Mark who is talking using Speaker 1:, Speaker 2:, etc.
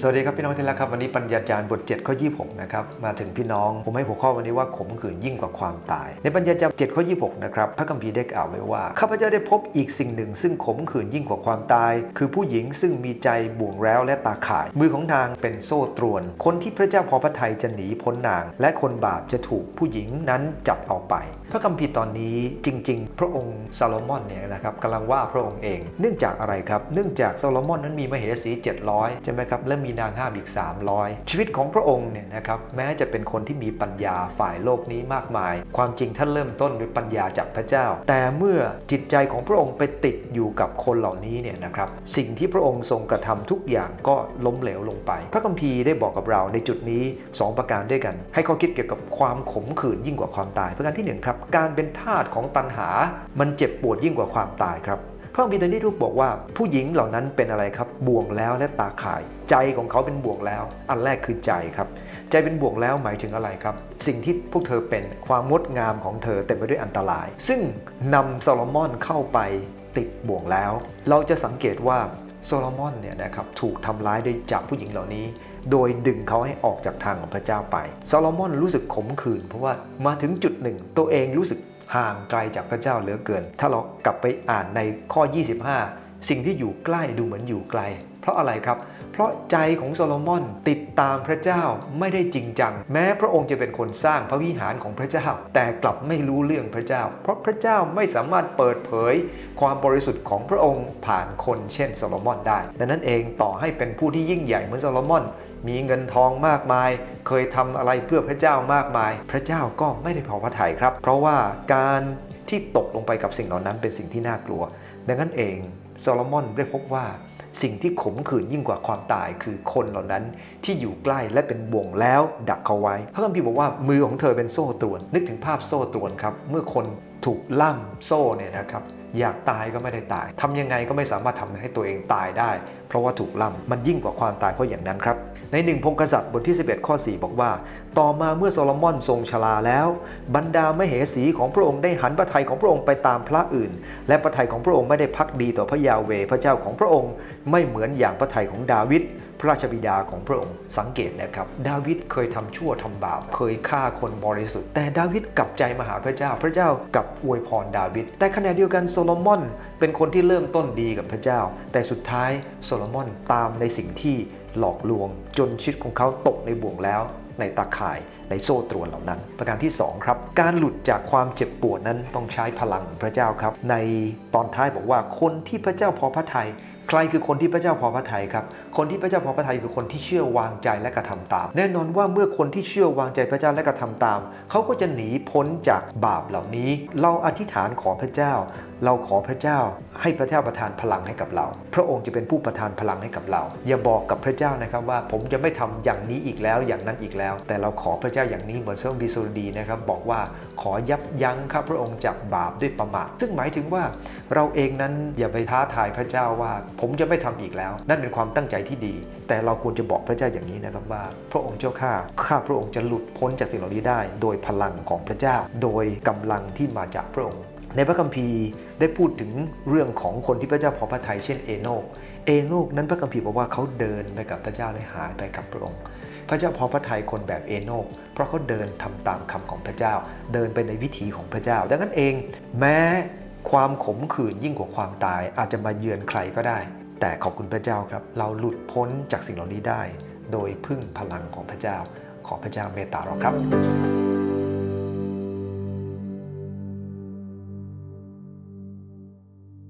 Speaker 1: สวัสดีครับพี่น้องที่รักครับวันนี้ปัญญาจารย์บท7ข้อ26นะครับมาถึงพี่น้องผมให้หัวข้อวันนี้ว่าขมขื่นยิ่งกว่าความตาย ในปัญญาจารย์7ข้อ26นะครับพระคัมภีร์ได้กล่าวไว้ว่าข้าพเจ้าได้พบอีกสิ่งหนึ่ง ซึ่งขมขื่นยิ่งกว่าความตาย คือผู้หญิงซึ่งมีใจบ่วงแล้วและตาข่าย มือของนางเป็นโซ่ตรวน คนที่พระเจ้าพอพระทัยจะหนีพ้นนาง และคนบาปจะถูกผู้หญิงนั้นจับเอาไป พระคัมภีร์ตอนนี้จริง ๆ พระองค์ซาโลมอนเนี่ยนะครับกำลังว่าพระองค์เอง เนื่องจากอะไรครับเนื่องจากซาโลมอนนั้นมีมเหสี700ใช่ไหมครับและมีนางห้ามอีก 300 ชีวิตของพระองค์เนี่ยนะครับแม้จะเป็นคนที่มีปัญญาฝ่ายโลกนี้มากมาย ความจริงท่านเริ่มต้นด้วยปัญญาจากพระเจ้า แต่เมื่อจิตใจของพระองค์ไปติดอยู่กับคนเหล่านี้เนี่ยนะครับสิ่งที่พระองค์ทรงกระทำทุกอย่างก็ล้มเหลวลงไป พระคัมภีร์ได้บอกกับเราในจุดนี้ 2 ประการด้วยกัน ให้ข้อคิดเกี่ยวกับความขมขื่นยิ่งกว่าความตาย ประการที่หนึ่งครับการเป็นทาสของตัณหา มันเจ็บปวดยิ่งกว่าความตายครับ พระคัมภีร์ตอนนี้รูปบอกว่าผู้หญิงเหล่านั้นเป็นอะไรครับ บ่วงแล้วและตาข่าย ใจของเขาเป็นบ่วงแล้ว อันแรกคือใจครับ ใจเป็นบ่วงแล้วหมายถึงอะไรครับ สิ่งที่พวกเธอเป็นความงดงามของเธอเต็มไปด้วยอันตราย ซึ่งนำโซโลมอนเข้าไปติดบ่วงแล้ว เราจะสังเกตว่าโซโลมอนเนี่ยนะครับถูกทำร้ายโดยจากผู้หญิงเหล่านี้ โดยดึงเขาให้ออกจากทางของพระเจ้าไปโซโลมอนรู้สึกขมขื่นเพราะว่ามาถึงจุดหนึ่ง ตัวเองรู้สึก ห่างไกลจากพระเจ้าเหลือเกิน ถ้าเรากลับไปอ่านในข้อ 25 สิ่งที่อยู่ใกล้ดูเหมือนอยู่ไกล เพราะอะไรครับ เพราะใจของโซโลมอนติดตามพระเจ้าไม่ได้จริงจัง แม้พระองค์จะเป็นคนสร้างพระวิหารของพระเจ้า แต่กลับไม่รู้เรื่องพระเจ้า เพราะพระเจ้าไม่สามารถเปิดเผย ความบริสุทธิ์ของพระองค์ผ่านคนเช่นโซโลมอนได้ ดังนั้นเองต่อให้เป็นผู้ที่ยิ่งใหญ่เหมือนโซโลมอนมีเงินทองมากมาย เคยทำอะไรเพื่อพระเจ้ามากมาย พระเจ้าก็ไม่ได้พอพระทัยครับ เพราะว่าการที่ตกลงไปกับสิ่งเหล่านั้นเป็นสิ่งที่น่ากลัว ดังนั้นเอง โซโลมอนได้พบว่าสิ่งที่ขมขื่นยิ่งกว่าความตายคือคนเหล่านั้นที่อยู่ใกล้และเป็นบ่วงแล้วดักเขาไว้ พระคัมภีร์บอกว่ามือของเธอเป็นโซ่ตรวน นึกถึงภาพโซ่ตรวนครับ เมื่อคนถูกล่ำโซ่เนี่ยนะครับอยากตายก็ไม่ได้ตายทำยังไงก็ไม่สามารถทำให้ตัวเองตายได้ เพราะว่าถูกล่ำมันยิ่งกว่าความตายเพราะอย่างนั้นครับ ในหนึ่งพงกษัตริย์บทที่ 11 ข้อ 4 บอกว่า ต่อมาเมื่อโซโลมอนทรงชราแล้ว บรรดามเหสีของพระองค์ได้หันพระทัยของพระองค์ไปตามพระอื่น และพระทัยของพระองค์ไม่ได้พักดีต่อพระยาเวพระเจ้าของพระองค์ ไม่เหมือนอย่างพระทัยของดาวิดพระราชบิดาของพระองค์สังเกตนะครับ ดาวิดเคยทำชั่วทำบาปเคยฆ่าคนบริสุทธิ์ แต่ดาวิดกลับใจมาหาพระเจ้า พระเจ้ากลับอวยพรดาวิดแต่ขณะเดียวกันโซโลมอน เป็นคนที่เริ่มต้นดีกับพระเจ้า แต่สุดท้ายโซโลมอนตามในสิ่งที่หลอกลวง จนชีวิตของเขาตกในบ่วงแล้ว ในตาข่ายในโซ่ตรวนเหล่านั้น ประการที่ 2 ครับ การหลุดจากความเจ็บปวดนั้นต้องใช้พลังของพระเจ้าครับ ในตอนท้ายบอกว่าคนที่พระเจ้าพอพระทัยใครคือคนที่พระเจ้าพอพระทัยครับ คนที่พระเจ้าพอพระทัยคือคนที่เชื่อวางใจและกระทำตาม แน่นอนว่าเมื่อคนที่เชื่อวางใจพระเจ้าและกระทำตาม เขาก็จะหนีพ้นจากบาปเหล่านี้ เราอธิษฐานขอพระเจ้า เราขอพระเจ้า ให้พระเจ้าประทานพลังให้กับเรา พระองค์จะเป็นผู้ประทานพลังให้กับเรา อย่าบอกกับพระเจ้านะครับว่าผมจะไม่ทำอย่างนี้อีกแล้วอย่างนั้นอีกแล้ว แต่เราขอพระเจ้าอย่างนี้เหมือนเซอร์บีโซดีนะครับบอกว่าขอยับยั้งข้าพระองค์จากบาปด้วยประมาทซึ่งหมายถึงว่าเราเองนั้นอย่าไปท้าทายพระเจ้าว่าผมจะไม่ทำอีกแล้ว นั่นเป็นความตั้งใจที่ดี แต่เราควรจะบอกพระเจ้าอย่างนี้นะครับว่า พระองค์เจ้าข้าข้าพระองค์จะหลุดพ้นจากสิ่งเหล่านี้ได้ โดยพลังของพระเจ้า โดยกำลังที่มาจากพระองค์ ในพระคัมภีร์ได้พูดถึงเรื่องของคนที่พระเจ้าพอพระทัยเช่นเอโนกเอโนกนั้นพระคัมภีร์บอกว่าเขาเดินไปกับพระเจ้าและหายไปกับพระองค์พระเจ้าพอพระทัยคนแบบเอโนกเพราะเขาเดินทำตามคำของพระเจ้า เดินไปในวิถีของพระเจ้า ดังนั้นเอง แม้ ความขมขื่นยิ่งกว่าความตายอาจจะมาเยือนใครก็ได้ แต่ขอบคุณพระเจ้าครับ เราหลุดพ้นจากสิ่งเหล่านี้ได้ โดยพึ่งพลังของพระเจ้า ขอพระเจ้าเมตตาเราครับ